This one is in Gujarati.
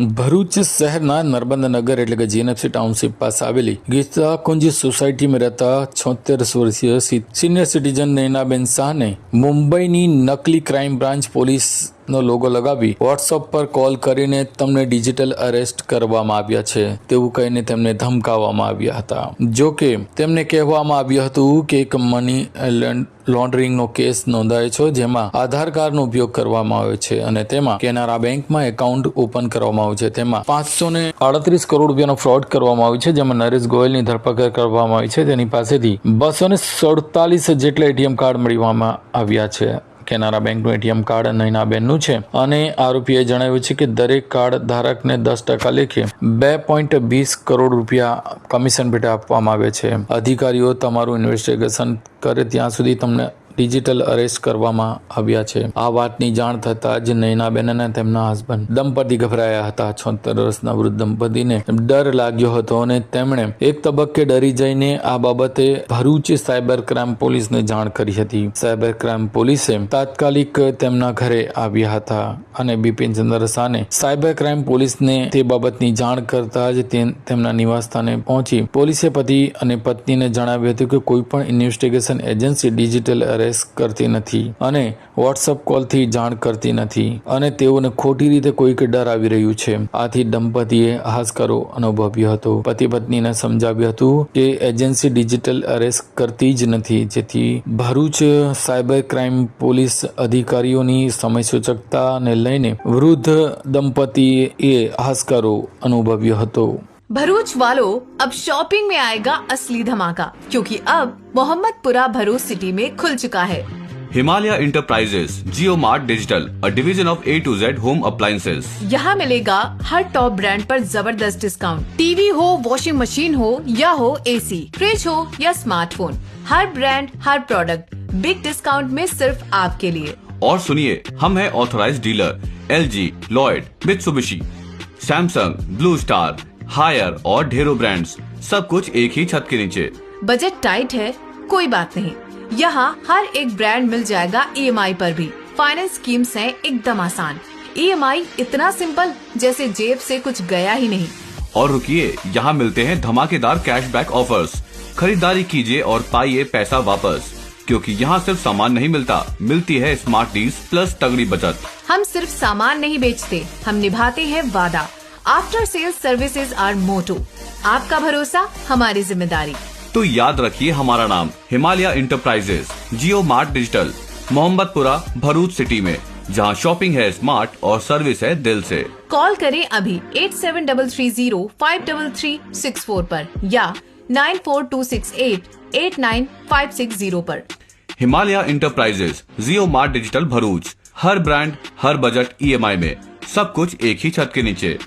ભરૂચ શહેરના નર્મદાનગર એટલે કે જીએનએફસી ટાઉનશીપ પાસે આવેલી ગીતા કુંજ સોસાયટીમાં રહેતા છોતેર વર્ષીય સિનિયર સિટીઝન નૈનાબેન શાહને મુંબઈની નકલી ક્રાઇમ બ્રાન્ચ પોલીસનો લોગો લગાવી વોટ્સઅપ પર કોલ કરીને તમને ડિજિટલ અરેસ્ટ કરવામાં આવ્યા છે. તેવું કહીને તેમને ધમકાવવામાં આવ્યા હતા. જો કે તેમને કહેવામાં આવ્યું હતું કે એક મની લોન્ડરિંગનો કેસ નોંધાયો છે, જેમાં આધાર કાર્ડનો ઉપયોગ કરવામાં આવ્યો છે અને તેમાં કેનારા બેંકમાં એકાઉન્ટ ઓપન કરવામાં આવ્યું છે. તેમાં પાંચસો ને આડત્રીસ કરોડ રૂપિયાનો ફ્રોડ કરવામાં આવ્યો છે, જેમાં નરેશ ગોયલની ધરપકડ કરવામાં આવી છે. તેની પાસેથી બસો ને સડતાલીસ જેટલા એટીએમ કાર્ડ મેળવવામાં આવ્યા છે. કેનારા બેંકનું એટીએમ કાર્ડ નૈનાબેનનું છે. અને આરોપીએ જણાવ્યું છે કે દરેક કાર્ડ ધારકને દસ ટકા લેખે બે પોઈન્ટ વીસ કરોડ રૂપિયા કમિશન પેટે આપવામાં આવે છે. અધિકારીઓ તમારું ઇન્વેસ્ટિગેશન કરે ત્યાં સુધી તમને ડિજિટલ અરેસ્ટ કરવામાં આવ્યા છે. આ વાતની જાણ થતાં જ નૈનાબેન અને તેમના હસબન્ડ દંપતી ગભરાયા હતા. છોતેર વર્ષના વૃદ્ધ દંપતીને ડર લાગ્યો હતો અને તેમણે એક તબક્કે ડરી જઈને આ બાબતે ભરૂચ સાયબર ક્રાઇમ પોલીસને જાણ કરી હતી. સાયબર ક્રાઇમ પોલીસે તાત્કાલિક તેમના ઘરે આવ્યા હતા અને બિપિન ચંદ્ર સાને સાયબર ક્રાઇમ પોલીસને તે બાબતની જાણ કરતા જ તેમના નિવાસસ્થાને પહોંચી. પોલીસે પતિ અને પત્નીને જણાવ્યું હતું કે કોઈ પણ ઇન્વેસ્ટિગેશન એજન્સી ડિજિટલ અરેસ્ટ કરતી નથી અને વોટ્સઅપ કોલથી જાણ કરતી નથી અને તેઓને ખોટી રીતે કોઈક ડર આવી રહ્યું છે. આથી દંપતીએ હાશકારો અનુભવ્યો હતો. પતિ પત્નીને સમજાવ્યું હતું કે એજન્સી ડિજિટલ અરેસ્ટ કરતી જ નથી, જેથી ભરૂચ સાયબર ક્રાઇમ પોલીસ અધિકારીઓની સમય સૂચકતાને લઈને વૃદ્ધ દંપતીએ હાસકારો અનુભવ્યો હતો. भरूच वालों अब शॉपिंग में आएगा असली धमाका क्योंकि अब मोहम्मदपुरा भरूच सिटी में खुल चुका है। Himalaya Enterprises, Jio Mart Digital a division of A to Z Home Appliances. यहाँ मिलेगा हर टॉप ब्रांड पर ज़बरदस्त डिस्काउंट टीवी हो वॉशिंग मशीन हो या हो एसी, फ्रिज हो या स्मार्टफ़ोन हर ब्रांड हर प्रोडक्ट बिग डिस्काउंट में सिर्फ़ आपके लिए। और सुनिए हम हैं authorise dealer L G Lloyd Mitsubishi Samsung Blue Star Haier और ढेरों ब्रांड्स सब कुछ एक ही छत के नीचे। बजट टाइट है कोई बात नहीं। यहाँ हर एक ब्रांड मिल जाएगा ईएमआई पर भी। फाइनेंस स्कीम्स हैं एकदम आसान। ईएमआई इतना सिंपल जैसे जेब से कुछ गया ही नहीं। और रुकिए यहाँ मिलते हैं धमाकेदार कैशबैक ऑफर्स खरीदारी कीजिए और पाइए पैसा वापस। क्योंकि यहाँ सिर्फ़ सामान नहीं मिलता मिलती है स्मार्ट डील्स प्लस तगड़ी बचत। हम सिर्फ़ सामान नहीं बेचते हम निभाते हैं वादा। After sales services our motto आपका भरोसा हमारी ज़िम्मेदारी। तो याद रखिए हमारा नाम Himalaya Enterprises Jio Mart Digital Mohammadpura Bharuch city में जहाँ शॉपिंग है स्मार्ट और सर्विस है दिल से। कॉल करें अभी eight seven double three zero five double three six four पर या nine four two six eight eight nine five six zero पर। Himalaya Enterprises Jio Mart Digital Bharuch. हर ब्रांड हर बजट ईएमआई में सब कुछ एक ही छत के नीचे।